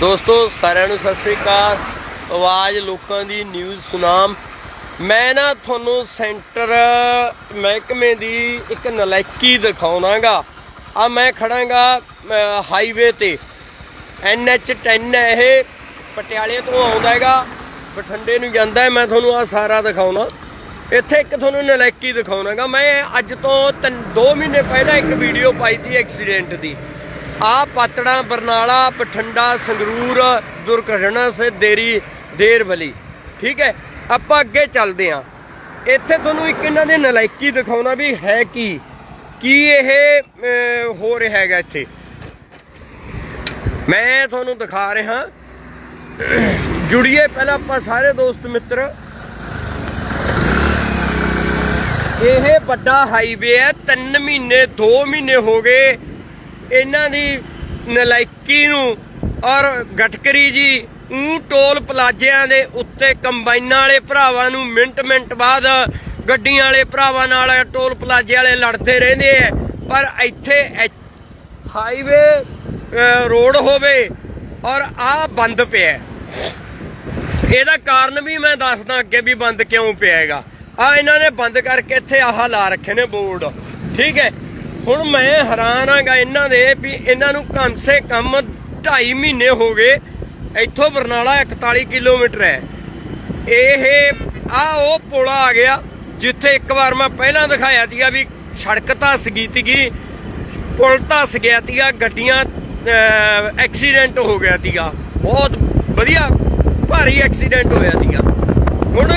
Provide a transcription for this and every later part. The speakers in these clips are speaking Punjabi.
ਦੋਸਤੋ, ਸਾਰਿਆਂ ਨੂੰ ਸਤਿ ਸ੍ਰੀ ਅਕਾਲ। ਆਵਾਜ਼ ਲੋਕਾਂ ਦੀ ਨਿਊਜ਼ ਸੁਨਾਮ। ਮੈਂ ਨਾ ਤੁਹਾਨੂੰ ਸੈਂਟਰ, ਮਹਿਕਮੇ ਦੀ ਇੱਕ ਨਲਾਇਕੀ ਦਿਖਾਉਣਾਗਾ। ਆ ਮੈਂ ਖੜਾਂਗਾ ਹਾਈਵੇ ਤੇ। NH 10 ਹੈ ਇਹ। ਪਟਿਆਲੇ ਤੋਂ ਆਉਂਦਾ ਹੈਗਾ। ਬਠਿੰਡੇ ਨੂੰ ਜਾਂਦਾ ਮੈਂ ਤੁਹਾਨੂੰ ਆ ਸਾਰਾ ਦਿਖਾਉਣਾ। ਇੱਥੇ ਇੱਕ ਤੁਹਾਨੂੰ ਨਲਾਇਕੀ ਦਿਖਾਉਣਾਗਾ। ਮੈਂ ਅੱਜ ਤੋਂ 2 ਮਹੀਨੇ ਪਹਿਲਾਂ ਇੱਕ ਵੀਡੀਓ ਪਾਈ ਸੀ ਐਕਸੀਡੈਂਟ ਦੀ। ਆ ਪਾਤੜਾ, ਬਰਨਾਲਾ, ਬਠਿੰਡਾ, ਸੰਗਰੂਰ, ਦੁਰਘਟਨਾ ਸੇ ਦੇਰੀ, ਦੇਰ ਬਲੀ ਠੀਕ ਹੈ, ਆਪਾਂ ਅੱਗੇ ਚੱਲਦੇ ਆਂ ਇੱਥੇ ਤੁਹਾਨੂੰ ਇੱਕ ਇਹਨਾਂ ਦੇ ਨਲਾਇਕੀ ਦਿਖਾਉਣਾ ਵੀ ਹੈ ਕੀ? ਕੀ ਇਹ ਹੋ ਰਿਹਾ ਹੈਗਾ ਇੱਥੇ? ਮੈਂ ਤੁਹਾਨੂੰ ਦਿਖਾ ਰਿਹਾ। ਜੁੜੀਏ ਪਹਿਲਾਂ ਆਪਾਂ ਸਾਰੇ ਦੋਸਤ ਮਿੱਤਰ। ਇਹ ਵੱਡਾ ਹਾਈਵੇ ਹੈ 3 ਮਹੀਨੇ 2 ਮਹੀਨੇ ਹੋ ਗਏ। ਇਹਨਾਂ ਦੀ ਨਲਾਇਕੀ ਨੂੰ ਔਰ ਗਟਕਰੀ ਜੀ ਊ ਟੋਲ ਪਲਾਜ਼ਿਆਂ ਦੇ ਉੱਤੇ ਕੰਬਾਈਨਾਂ ਵਾਲੇ ਭਰਾਵਾਂ ਨੂੰ ਮਿੰਟ ਮਿੰਟ ਬਾਅਦ ਗੱਡੀਆਂ ਵਾਲੇ ਭਰਾਵਾਂ ਨਾਲ ਟੋਲ ਪਲਾਜ਼ੇ ਵਾਲੇ ਲੜਦੇ ਰਹਿੰਦੇ ਐ ਪਰ ਇੱਥੇ ਹਾਈਵੇ ਰੋਡ ਹੋਵੇ ਔਰ ਆ ਬੰਦ ਪਿਆ ਇਹਦਾ ਕਾਰਨ ਵੀ ਮੈਂ ਦੱਸਦਾ ਅੱਗੇ ਵੀ ਬੰਦ ਕਿਉਂ ਪਿਆ ਹੈਗਾ। ਆ ਇਹਨਾਂ ਨੇ ਬੰਦ ਕਰਕੇ ਇੱਥੇ ਆਹ ਲਾ ਰੱਖੇ ਨੇ ਬੋਰਡ। ਠੀਕ ਹੈ। ਹੁਣ ਮੈਂ ਹੈਰਾਨ ਆਂਗਾ ਇਹਨਾਂ ਦੇ ਵੀ ਇਹਨਾਂ ਨੂੰ ਕਮ ਸੇ ਕਮ 2.5 ਮਹੀਨੇ ਹੋ ਗਏ, ਇੱਥੋਂ ਬਰਨਾਲਾ 41 ਕਿਲੋਮੀਟਰ ਹੈ। ਇਹ ਆ ਉਹ ਪੁਲ ਆ ਗਿਆ ਜਿੱਥੇ ਇੱਕ ਵਾਰ ਮੈਂ ਪਹਿਲਾਂ ਦਿਖਾਇਆ ਸੀਗਾ ਵੀ ਸੜਕ ਧੱਸ ਗਈ ਸੀਗੀ, ਪੁਲ ਧੱਸ ਗਿਆ ਸੀਗਾ, ਗੱਡੀਆਂ ਐਕਸੀਡੈਂਟ ਹੋ ਗਿਆ ਸੀਗਾ। ਬਹੁਤ ਵਧੀਆ, ਭਾਰੀ ਐਕਸੀਡੈਂਟ ਹੋਇਆ ਸੀਗਾ। ਹੁਣ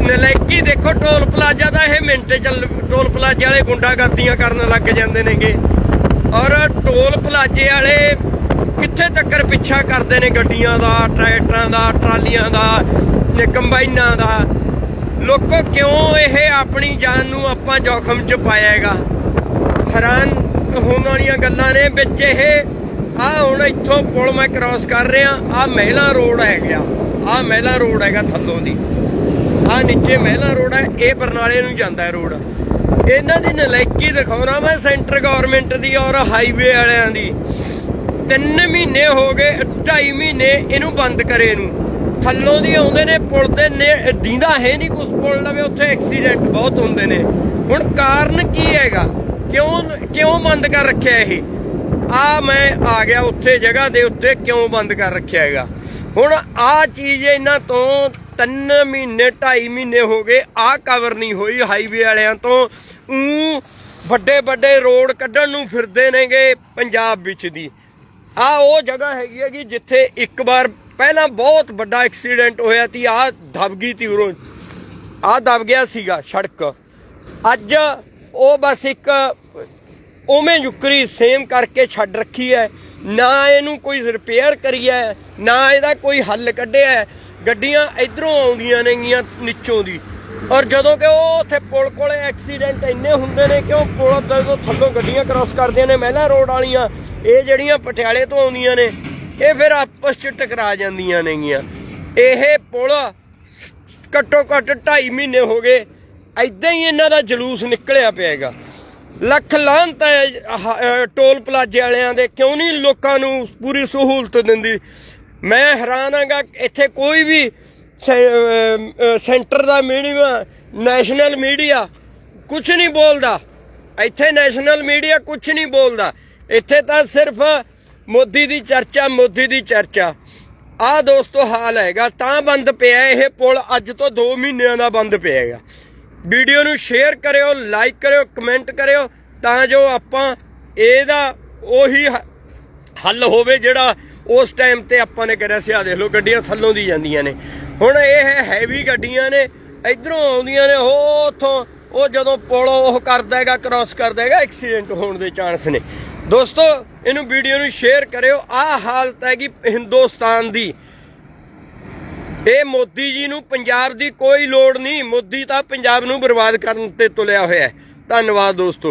ਨਲਾਇਕੀ ਦੇਖੋ ਟੋਲ ਪਲਾਜ਼ਾ ਦਾ ਇਹ ਮਿੰਟ ਚੱਲ ਟੋਲ ਪਲਾਜ਼ੇ ਵਾਲੇ ਗੁੰਡਾਗਰਦੀਆਂ ਕਰਨ ਲੱਗ ਜਾਂਦੇ ਨੇਗੇ। ਔਰ ਟੋਲ ਪਲਾਜ਼ੇ ਵਾਲੇ ਕਿੱਥੇ ਤੱਕਰ ਪਿੱਛਾ ਕਰਦੇ ਨੇ ਗੱਡੀਆਂ ਦਾ, ਟਰੈਕਟਰਾਂ ਦਾ, ਟਰਾਲੀਆਂ ਦਾ ਕੰਬਾਈਨਾਂ ਦਾ? ਲੋਕੋ ਕਿਉਂ ਇਹ ਆਪਣੀ ਜਾਨ ਨੂੰ ਆਪਾਂ ਜੋਖਮ ਚ ਪਾਇਆ ਹੈਗਾ? ਹੈਰਾਨ ਹੋਣ ਵਾਲੀਆਂ ਗੱਲਾਂ ਨੇ, ਵਿੱਚ ਇਹ, ਆ ਹੁਣ ਇੱਥੋਂ ਪੁਲ ਮੈਂ ਕ੍ਰਾਸ ਕਰ ਰਿਹਾ, ਆ ਮਹਿਲਾ ਰੋਡ ਹੈ ਗਿਆ ਆ ਮਹਿਲਾ ਰੋਡ ਹੈਗਾ ਥੱਲੋਂ ਦੀ। ਆ ਨੀਚੇ ਮਹਿਲਾ ਰੋਡ ਹੈ ਇਹ ਬਰਨਾਲੇ ਨੂੰ ਜਾਂਦਾ ਹੈ ਰੋਡ। ਇਹਨਾਂ ਦੀ ਨਲਾਇਕੀ ਦਿਖਾਉਣਾ ਮੈਂ ਸੈਂਟਰ ਗਵਰਨਮੈਂਟ ਦੀ ਔਰ ਹਾਈਵੇ ਵਾਲਿਆਂ ਦੀ। ਤਿੰਨ ਮਹੀਨੇ ਹੋ ਗਏ 2.5 ਮਹੀਨੇ ਇਹਨੂੰ ਬੰਦ ਕਰੇ ਨੂੰ। ਥੱਲੋਂ ਦੀ ਆਉਂਦੇ ਨੇ ਪੁਲ ਦੇ ਨੇ, ਦੀਂਦਾ ਹੈ ਨਹੀਂ ਕੁਛ ਪੁਲ ਲਵੇ ਉੱਥੇ ਐਕਸੀਡੈਂਟ ਬਹੁਤ ਹੁੰਦੇ ਨੇ। ਹੁਣ ਕਾਰਨ ਕੀ ਹੈਗਾ? ਕਿਉਂ ਕਿਉਂ ਬੰਦ ਕਰ ਰੱਖਿਆ ਇਹ? ਆ ਮੈਂ ਆ ਗਿਆ ਉੱਥੇ ਜਗ੍ਹਾ ਦੇ ਉੱਤੇ ਕਿਉਂ ਬੰਦ ਕਰ ਰੱਖਿਆ ਹੈਗਾ? ਹੁਣ ਆ ਚੀਜ਼ ਇਹਨਾਂ ਤੋਂ 3 ਮਹੀਨੇ 2.5 ਮਹੀਨੇ ਹੋ ਗਏ, ਆ ਕਵਰ ਨਹੀਂ ਹੋਈ ਹਾਈਵੇ ਵਾਲਿਆਂ ਤੋਂ। ਊਂ ਵੱਡੇ ਵੱਡੇ ਰੋਡ ਕੱਢਣ ਨੂੰ ਫਿਰਦੇ ਨੇਗੇ ਪੰਜਾਬ ਵਿੱਚ ਦੀ। ਆ ਉਹ ਜਗ੍ਹਾ ਹੈਗੀ ਹੈ ਕਿ ਜਿੱਥੇ ਇੱਕ ਵਾਰ ਪਹਿਲਾਂ ਬਹੁਤ ਵੱਡਾ ਐਕਸੀਡੈਂਟ ਹੋਇਆ ਸੀ, ਆ ਦਬ ਗਈ ਤੀ ਉਰੋਂ। ਆ ਦਬ ਗਿਆ ਸੀਗਾ ਸੜਕ। ਅੱਜ ਉਹ ਬਸ ਇੱਕ ਉਵੇਂ ਯੁਕਰੀ ਸੇਮ ਕਰਕੇ ਛੱਡ ਰੱਖੀ ਹੈ। ਨਾ ਇਹਨੂੰ ਕੋਈ ਰਿਪੇਅਰ ਕਰੀ ਹੈ, ਨਾ ਇਹਦਾ ਕੋਈ ਹੱਲ ਕੱਢਿਆ ਗੱਡੀਆਂ ਇਧਰੋਂ ਆਉਂਦੀਆਂ ਨੇਗੀਆਂ ਨੀਚੋਂ ਦੀ। ਔਰ ਜਦੋਂ ਕਿ ਉਹ ਉੱਥੇ ਪੁਲ ਕੋਲੇ ਐਕਸੀਡੈਂਟ ਇੰਨੇ ਹੁੰਦੇ ਨੇ ਕਿ ਉਹ ਪੁਲ ਤੋਂ ਥੱਲੋਂ ਗੱਡੀਆਂ ਕ੍ਰਾਸ ਕਰਦੀਆਂ ਨੇ, ਮਹਿਲਾ ਰੋਡ ਵਾਲੀਆਂ। ਇਹ ਜਿਹੜੀਆਂ ਪਟਿਆਲੇ ਤੋਂ ਆਉਂਦੀਆਂ ਨੇ, ਇਹ ਫਿਰ ਆਪਸ ਚ ਟਕਰਾ ਜਾਂਦੀਆਂ ਨੇਗੀਆਂ। ਇਹ ਪੁਲ ਘੱਟੋ ਘੱਟ 2.5 ਮਹੀਨੇ ਹੋ ਗਏ। ਐਦਾਂ ਹੀ ਇਹਨਾਂ ਦਾ ਜਲੂਸ ਨਿਕਲਿਆ ਪਿਆ ਲੱਖ ਲਾਹਨਤ ਹੈ ਟੋਲ ਪਲਾਜ਼ੇ ਵਾਲਿਆਂ ਦੇ। ਕਿਉਂ ਨਹੀਂ ਲੋਕਾਂ ਨੂੰ ਪੂਰੀ ਸਹੂਲਤ ਦਿੰਦੀ? ਮੈਂ ਹੈਰਾਨ ਹਾਂਗਾ, ਇੱਥੇ ਕੋਈ ਵੀ ਸੈਂਟਰ ਦਾ ਮੀਡੀਆ, ਨੈਸ਼ਨਲ ਮੀਡੀਆ ਕੁਝ ਨਹੀਂ ਬੋਲਦਾ। ਇੱਥੇ ਨੈਸ਼ਨਲ ਮੀਡੀਆ ਕੁਝ ਨਹੀਂ ਬੋਲਦਾ। ਇੱਥੇ ਤਾਂ ਸਿਰਫ ਮੋਦੀ ਦੀ ਚਰਚਾ, ਮੋਦੀ ਦੀ ਚਰਚਾ। ਆ ਦੋਸਤੋ ਹਾਲ ਹੈਗਾ, ਤਾਂ ਬੰਦ ਪਿਆ ਇਹ ਪੁਲ, ਅੱਜ ਤੋਂ 2 ਮਹੀਨਿਆਂ ਦਾ ਬੰਦ ਪਿਆ ਹੈਗਾ। ਵੀਡੀਓ ਨੂੰ ਸ਼ੇਅਰ ਕਰਿਓ ਲਾਈਕ ਕਰਿਓ ਕਮੈਂਟ ਕਰਿਓ ਤਾਂ ਜੋ ਆਪਾਂ ਇਹਦਾ ਉਹੀ ਹੱਲ ਹੋਵੇ ਜਿਹੜਾ ਉਸ ਟਾਈਮ ਤੇ ਆਪਾਂ ਨੇ ਕਰਿਆ ਸੀ। ਆ ਦੇਖ ਲਓ, ਗੱਡੀਆਂ ਥੱਲੋਂ ਦੀ ਜਾਂਦੀਆਂ ਨੇ। ਹੁਣ ਇਹ ਹੈਵੀ ਗੱਡੀਆਂ ਨੇ, ਇਧਰੋਂ ਆਉਂਦੀਆਂ ਨੇ, ਉਹ ਉਥੋਂ, ਉਹ ਜਦੋਂ ਪੁਲ ਉਹ ਕਰਦਾ ਹੈਗਾ ਕ੍ਰਾਸ ਕਰਦਾ ਹੈਗਾ ਐਕਸੀਡੈਂਟ ਹੋਣ ਦੇ ਚਾਂਸ ਨੇ। ਦੋਸਤੋ, ਇਹਨੂੰ ਵੀਡੀਓ ਨੂੰ ਸ਼ੇਅਰ ਕਰਿਓ। ਆਹ ਹਾਲਤ ਹੈਗੀ ਹਿੰਦੁਸਤਾਨ ਦੀ। ਇਹ ਮੋਦੀ ਜੀ ਨੂੰ ਪੰਜਾਬ ਦੀ ਕੋਈ ਲੋੜ ਨਹੀਂ। ਮੋਦੀ ਤਾਂ ਪੰਜਾਬ ਨੂੰ ਬਰਬਾਦ ਕਰਨ ਤੇ ਤੁਲਿਆ ਹੋਇਆ ਹੈ। ਧੰਨਵਾਦ ਦੋਸਤੋ।